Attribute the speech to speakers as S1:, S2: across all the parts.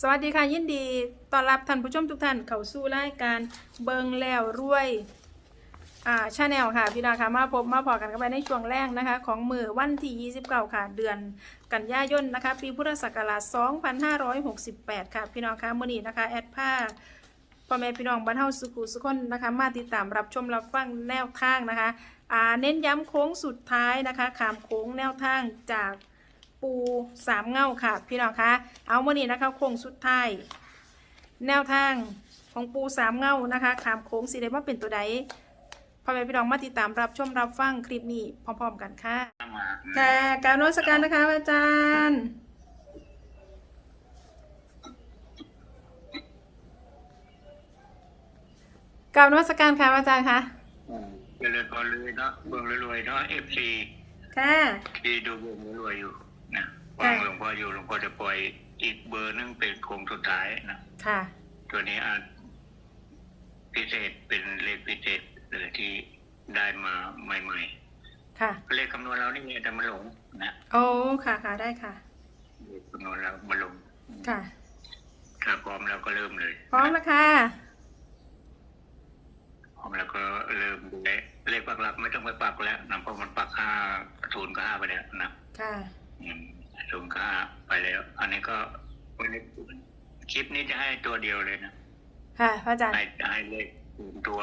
S1: สวัสดีค่ะยินดีต้อนรับท่านผู้ชมทุกท่านเข้าสู่รายการเบิงแล้วรวยอ่าชาแนลค่ะพี่น้องค่ะมาพบมาพอกันกันไปในช่วงแรกนะคะ ของมือวันที่29ค่ะเดือนกันยายนนะคะ ปีพุทธศักราช2568 ค่ะ พี่น้องค่ะมื้อนี้นะคะแอดผ้าพ่อแม่พี่น้องบ้านเฮาสุขุสุขคนนะคะ มาติดตามรับชมรับฟังแนวทางนะคะอ่าเน้นย้ำโค้งสุดท้ายนะคะขามโค้งแนวทางจาก ปูสามเงาค่ะ พี่น้องคะเอาเมื่อนี้นะคะโค้งสุดท้ายแนวทางของปูสามเงานะคะขามโค้งสีได้ว่าเป็นตัวใดพ่อแม่พี่น้องมาติดตามรับชมรับฟังคลิปนี้พร้อม ๆ กันค่ะค่ะกรารนวัตการนะคะอาจารย์กรารนวัตการค่ะอาจารย์คะ
S2: เจริญพรเลยเนาะเบิ่งรวยๆเนาะเอฟซี
S1: ค่ะ
S2: ที่ดูเบิ่งรวยๆอยู่ นะ
S1: ค่ะ
S2: วางหลวงพ่ออยู่หลวงพ่อจะปล่อยอีกเบอร์หนึงเป็นโครงสุดท้ายนะ
S1: ค่ะ
S2: ตัวนี้อาจพิเศษเป็นเลขพิเศษเลยที่ได้มาใหม่
S1: ค่ะ
S2: ๆเลขคำนวณเรานี่แต่มันหลงนะ
S1: โอ้ค่ะค่ะได้ค่ะ
S2: เลขคำนวณเรามันหลง
S1: ค่ะ
S2: ถ้าพร้อมแล้วก็เริ่มเลย
S1: พร้อมแล้วค่ะ
S2: พร้อมแล้วก็เริ่มดูเลขเลขปักหลักไม่ต้องไปปักแล้วนะเพราะมันปักห้าศูนย์ก็ห้าไปแล้วนะ
S1: ค่ะ
S2: อืมสูงค่าไปแล้ว อันนี้ก็วันนี้คลิปนี้จะให้ตัวเดียวเลยนะ
S1: ค่ะ พระอาจารย์
S2: ให้ให้เลขตัว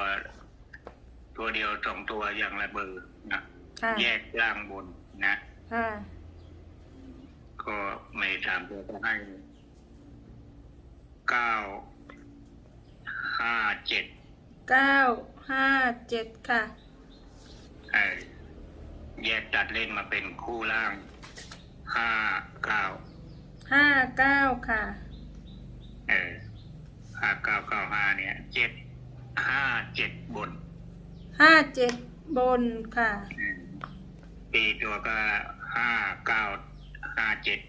S2: ตัวเดียวสองตัวอย่างละเบอร์นะ
S1: ค่ะ
S2: แยกล่างบนนะ
S1: ค่ะ
S2: ก็ไม่สามตัวก็ให้เก้าห้าเจ็ด
S1: เก้าห้าเจ็ดค่ะ
S2: เออแยกตัดเล่นมาเป็นคู่ล่าง ห้าเก้า
S1: ห้าเก้าค่ะ
S2: เออห้าเก้าเก้าห้าเนี่ยเจ็ดห้าเจ็ดบน
S1: ห้าเจ็ดบนค่ะ
S2: อืมปีตัวก็ห้าเก้าห้าเจ็ด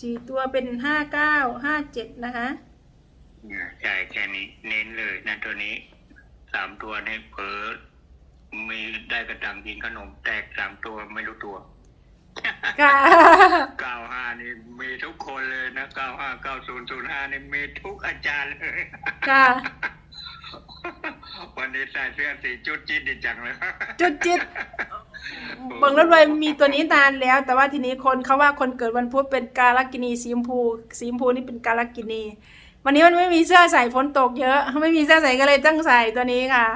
S1: สี่ตัวเป็นห้าเก้าห้าเจ็ดนะคะ
S2: ใช่แค่นี้ เน้นเลยนะตัวนี้สามตัวเนี่ยเผลอมีได้กระตังกินขนมแตกสามตัวไม่รู้ตัว
S1: ค่ะ
S2: เก้าห้านี่มีทุกคนเลยนะเก้าห้าเก้าศูนย์ศูนย์ห้านี่มีทุกอาจารย์เลย
S1: ค่ะ
S2: วันนี้ใส่เสื้อสีจุดจีดดีจังเลย
S1: จุดจิตเบิ่งแล้วรวยมีตัวนี้นานแล้ว แต่ว่าทีนี้คนเขาว่าคนเกิดวันพุธเป็นกาลกินีสีชมพูสีชมพูนี่เป็นกาลกินี วันนี้มันไม่มีเสื้อใส่ฝนตกเยอะ ไม่มีเสื้อใส่ก็เลยต้องใส่ตัวนี้ค่ะ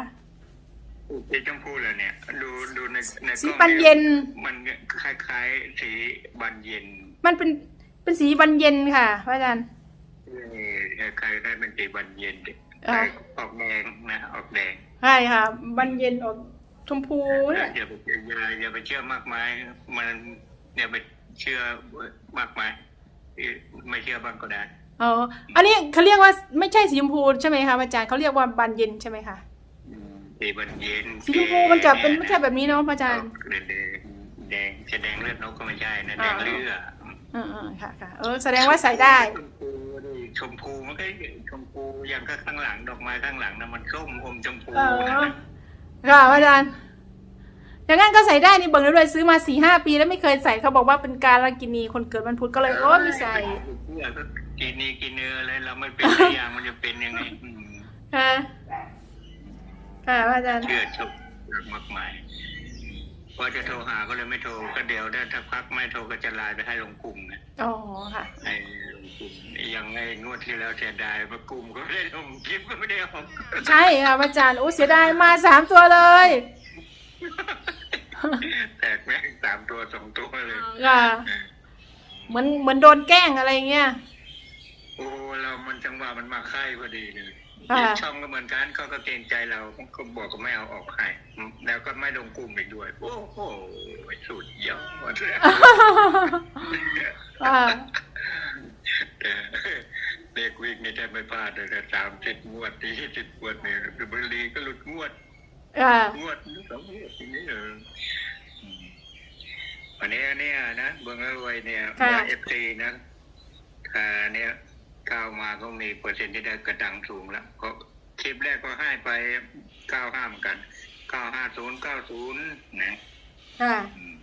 S2: สีชมพูเลยเนี่ย ดูดูในในก
S1: สี
S2: ล้อง
S1: ปันเย็น
S2: มันคล้ายๆสีบันเย็น
S1: มันเป็นเป็นสีบันเย็นค่ะพระอาจารย์
S2: เออคล้ายๆเป็นสีบันเย็นดิ
S1: อ่า
S2: ออกแดงนะออกแดง
S1: ใช่ค่ะบันเย็นออกชมพู
S2: อ
S1: เนี่ย
S2: ย่าไปอย่าอย่าไปเชื่อมากมายมันอย่าไปเชื่อมากมายเอ่อไม่เชื่อบ้างก็ได้
S1: อ๋ออันนี้เขาเรียกว่าไม่ใช่สีชมพูใช่ไหมคะอาจารย์เขาเรียกว่าบันเย็นใช่ไหมคะ
S2: อืมสีบันเย็น
S1: สีชมพูมันจะเป็นไม่ใช่แบบนี้เนาะอาจารย์
S2: แดงแดงแดงจะแดงเลือดนกก็ไม่ใช่นะแดงเลือด
S1: อืมๆค่ะค่ะเออแสดงว่าใส่ได้
S2: ชมพูดิชมพูมันก็ชมพูอย่างก็ข้างหลังดอกไม้ข้างหลังนะมันส้มอมชมพู
S1: เออ
S2: นะนะ
S1: ค่ะอาจารย์อย่างนั้นก็ใส่ได้นี่เบิ่งแล้วด้วยซื้อมาสี่ห้าปีแล้วไม่เคยใส่เขาบอกว่าเป็นการละกินีคนเกิดวันพุธก็เลยโอ้ไม่ใส่
S2: เชื่อก็กินนี่กินเนื้ออะไรเราไม่เป็นสักอย่างมันจะเป็นยังไงอืม
S1: ค่ะ ค่ะอาจารย์
S2: เชื่อชมมากมายพอจะโทรหาก็เลยไม่โทรก็เดี๋ยวได้ถ้าพักไม่โทรก็จะไลน์ไปให้ลงกลุ่มนะ
S1: อ๋อค่ะ
S2: ให้ลงกลุ่มยังไงงวดที่แล้วเสียดายว่ากลุ่มก็ไม่ได้ลงคลิปก็ไม่ได้ออก
S1: ใช่ค่ะอาจารย์โอ้เสียดายมาสามตัวเลย
S2: แตกแม่งสามตัวสองตัวเลย
S1: ค่ะเหมือนเหมือนโดนแกล้งอะไรเงี้ย
S2: โอ้เรามันจังหวะมันมาค่ายพอดีเลย
S1: ค่ะ
S2: ช่องก็เหมือนกันเขาก็เกรงใจเราก็บอกก็ไม่เอาออกให้แล้วก็ไม่ลงกลุ่มอีกด้วย โอ้โหสุดยอดเลย
S1: ค่ะ
S2: เออเลขวิ่งนี่แทบไม่พลาดเลยแต่สามสิบงวดที่สิบงวดเนี่ยดูบุรีก็หลุดงวด
S1: ค่ะ
S2: งวดสองงวดทีนี้เอออืมวันนี้เนี่ยนะเบื้องรวยเนี่ย
S1: ค่ะ
S2: เอฟซีนะถ้าเนี่ย ก้าวมาก็มีเปอร์เซ็นต์ที่ได้กระดังสูงแล้วเพราะคลิปแรกก็ให้ไปเก้าห้ามอนกันเก้าห้าศูนย์เก้าศูนย์นะ
S1: ค่ะ
S2: อืม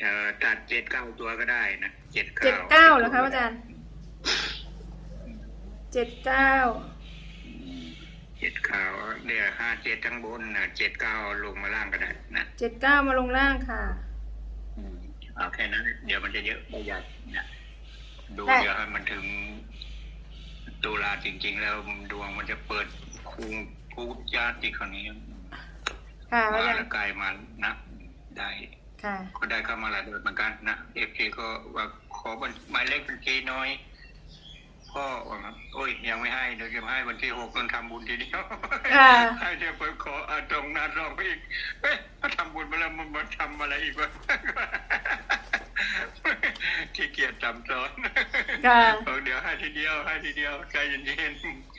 S2: เอ่อตัดเจ็ดเก้าตัวก็ได้นะเจ็ดเก้า
S1: เจ็ดเก้าเหรอคะอาจารย์เจ็ดเก้า
S2: เจ็ดเก้าเนี่ยห้าเจ็ดทั้งบนนะเจ็ดเก้าลงมาล่างก็ได้นะ
S1: เจ็ดเก้ามาลงล่างค่ะ
S2: อืมเอาแค่นั้นเดี๋ยวมันจะเยอะไม่ใหญ่นะดู
S1: ได้
S2: เดี๋ยวให้มันถึงตุลาจริง ๆ แล้วดวงมันจะเปิดคูคูญาติคราวนี้
S1: ค่ะพ
S2: มา
S1: ระอาจาร
S2: แล้ว
S1: ย์
S2: กลายมานะได้
S1: ค่ะ
S2: ก็ได้เข้ามาหลายเดือนเหมือนกันนะเอฟซีก็ว่าขอบัญหมายเลขบัญชีน้อยพ่อว่างั้นโอ้ยยังไม่ให้เดี๋ยวจะให้วันที่หกต้องทำบุญทีเดียว
S1: ค่ะ
S2: ให้เดี๋ยวไปขอเอาตรงหน้าตรงไปอีกเอ๊ะถ้าทำบุญมาแล้วมันมาทำอะไรอีกวะ ขี้เกียจจำซ้อน
S1: ค่ะ
S2: บอกเดี๋ยวให้ทีเดียวให้ทีเดียวใจเย็น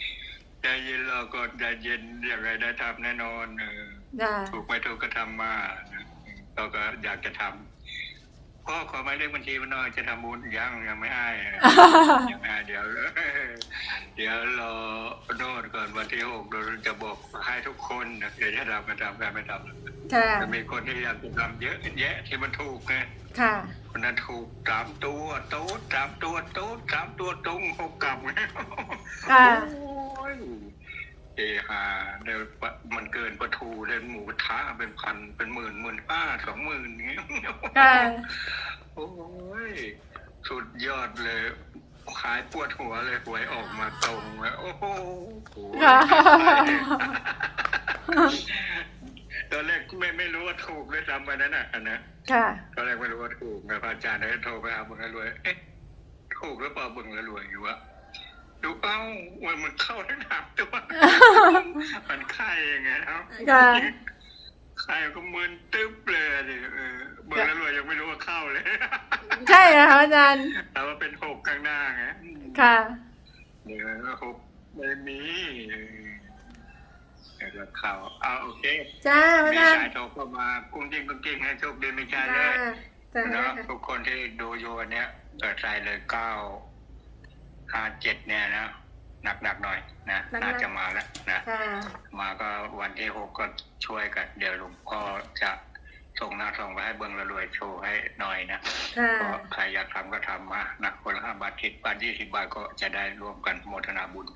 S2: ๆใจเย็นรอก่อนใจเย็นอย่างไรได้ทำแน่นอนเออ
S1: ค่ะ
S2: ถูกไม่ถูกก็ทำมานะเราก็อยากจะทำ พ่อขอหมายเลขบัญชีมาหน่อยจะทำบุญยังยังไม่ให้ยังไม่ให้เดี๋ยว เดี๋ยวรอโน่นก่อนวันที่หกเราจะบอกให้ทุกคนนะเดี๋ยวจะทำไม่ทำกันไม่ทำ
S1: ค่ะ
S2: จะมีคนที่อยากจะทำเยอะแยะที่มันถูกไง
S1: ค่ะ
S2: คนนั้นถูกสามตัวโต๊ดสามตัวโต๊ดสามตัวตรงหกกลับไง
S1: ค่ะ
S2: โอ้ย เอฮาเดี๋ยวมันเกินประทูเล่นหมูกระทะเป็นพันเป็นหมื่นหมื่นห้าสองหมื่นเงี้ย
S1: ค่ะ
S2: โอ้ยสุดยอดเลยขายปวดหัวเลยหวยออกมาตรงเลยโอ้โหตอนแรกไม่ไม่รู้ว่าถูกด้วยซ้ำไปนั่นน่ะอันนะตอนแรกไม่รู้ว่าถูกนะพระอาจารย์ได้โทรไปหาบึงแล้วรวยเอ๊ะถูกหรือเปล่าบึงแล้วรวยอยู่วะดูเอ้าวันมันเข้าทั้งสามตัว มันไข่ยังไงเอ้า
S1: ค่ะ
S2: ไข่ก็มึนตึ๊บเลยดิเออบึงแล้วรวยยังไม่รู้ว่าเข้าเลย
S1: ใช่เหรอคะอาจารย์
S2: แต่ว่าเป็นหกข้างหน้าไง
S1: ค่ะ
S2: เดี๋ยวหกไม่มีเดี๋ยวเราเข้าเอาโอเค
S1: จ้าพระ
S2: มี
S1: อาจารย์
S2: สายโทรเข้ามากุ้งจิ้งกุ้งจิ้งให้โชคดีไม่ใช่เล
S1: ค่ะ
S2: ย
S1: จ้า
S2: เนาะทุกคนที่ดูอยู่วันเนี้ยเปิดใจเลยเก้าห้าเจ็ดเนี่ยนะ หนักหนักๆหน่อยนะน่าจะมาแล้วนะ
S1: ค่ะ
S2: มาก็วันที่หกก็ช่วยกัน เดี๋ยวหลวงพ่อจะส่งหน้าส่งไปให้เบิ้งละรวยโชว์ให้หน่อยนะ
S1: ค่ะ
S2: ก็ใครอยากทำก็ทำมานะคนละห้าบาททิศบาทยี่สิบาทก็จะได้ร่วมกันโมทนาบุญ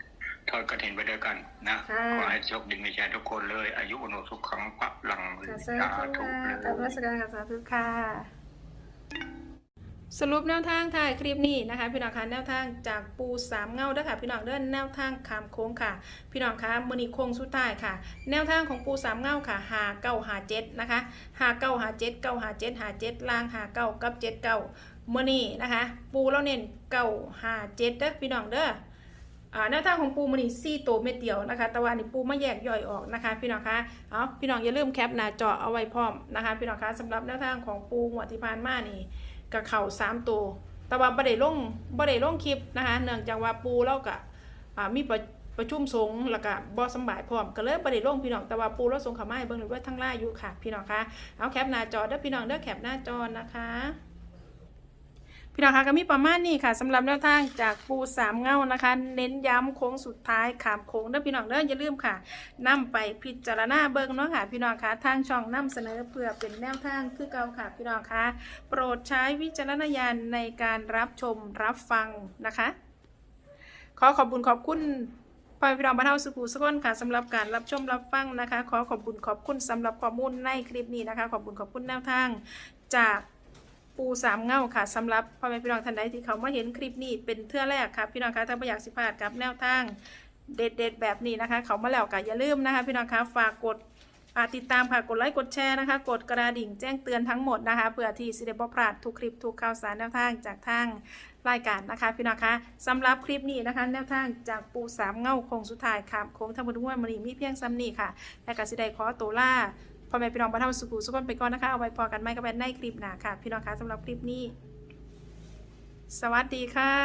S2: ทอดกระถินไปด้วยกันนะ
S1: ค่ะ
S2: ขอให้โชคดีมีชัยทุกคนเลย อายุวันโนสุขขังพระลัง
S1: ค่ะสา
S2: สา
S1: ธุ
S2: ธุ
S1: ค่ะ
S2: เล
S1: กราบนมั
S2: ย
S1: สการค่ะสาธุค่ะ สรุปแนวทางถ่ายคลิปนี้นะคะ พี่น้องคะแนวทางจากปูสามเงาเด้อค่ะ พี่น้องเดินแนวทางขามโค้งค่ะ พี่น้องคะมือนีโค้งสุดท้ายค่ะ แนวทางของปูสามเงาค่ะหาเก้าหาเจ็ดนะคะหาเก้าหาเจ็ดเก้าหาเจ็ดหาเจ็ดล่างหาเก้ากับเจ็ดเก้ามือนีนะคะ ปูแล้วเน้นเก้าหาเจ็ดเด้อพี่น้องเด้ออ่าแนวทางของปูมันนี่ซี่โตเม็ดเดียวนะคะ แต่ว่านี่ปูมาแยกย่อยออกนะคะ พี่น้องคะ เอาพี่น้องอย่าลืมแคปหน้าจอเอาไว้พร้อมนะคะ พี่น้องคะสำหรับแนวทางของปูหัวที่ผ่านมานี่ กับเข่าสามตัว แต่ว่าบ่ได้ลงบ่ได้ลงคลิปนะคะ เนื่องจากว่าปูเรากะอ่ามีประประชุมสงฆ์แล้วก็บอสมบายพร้อมก็เลยบ่ได้ลงพี่น้อง แต่ว่าปูเราส่งเข้ามาให้เบิ่งหรือว่าทั้งล่าอยู่ค่ะ พี่น้องคะ เอาแคปหน้าจอเด้อพี่น้องเด้อแคปหน้าจอนะคะ พี่น้องคะก็มีประมาณนี้ค่ะสำหรับแนวทางจากปูสามเงานะคะ เน้นย้ำโค้งสุดท้ายขามโค้งเด้อพี่น้องเด้ออย่าลืมค่ะนำไปพิจารณาเบิ่งเนาะค่ะ พี่น้องคะทางช่องนำเสนอเพื่อเป็นแนวทางคือเก่าค่ะ พี่น้องคะโปรดใช้วิจารณญาณในการรับชมรับฟังนะคะ ขอขอบคุณขอบคุณพ่อแม่พี่น้องบ้านเฮาสุขุสุขนค่ะสำหรับการรับชมรับฟังนะคะ ขอขอบคุณขอบคุณสำหรับข้อมูลในคลิปนี้นะคะ ขอบคุณขอบคุณแนวทางจาก ปูสามเงาค่ะสำหรับพ่อแม่พี่น้องท่านใดที่เขามาเห็นคลิปนี้เป็นเทื่อแรกค่ะพี่น้องคะถ้าไม่อยากสิพลาดกับแนวทางเด็ดๆแบบนี้นะคะ เขามาแล้วก็อย่าลืมนะคะ พี่น้องคะฝากกดอ่าติดตามค่ะกดไลค์กดแชร์นะคะ กดกระดิ่งแจ้งเตือนทั้งหมดนะคะเพื่อที่สิได้บพลาดทุกคลิปทุกข่าวสารแนวทางจากทางรายการนะคะ พี่น้องคะสำหรับคลิปนี้นะคะ แนวทางจากปูสามเงาโคงสุดท้ายขามโคงทั้งหมดทั้งมวลมันมีเพียงซ้ำนี่ค่ะและกสิได้ขอตัวล่า พ่อแม่พี่น้องบรรเฮาสุขุสุขคนไปก่อนนะคะเอาไว้พอกันไม่ก็เป็นในคลิปหน้าค่ะ พี่น้องคะสำหรับคลิปนี้ สวัสดีค่ะ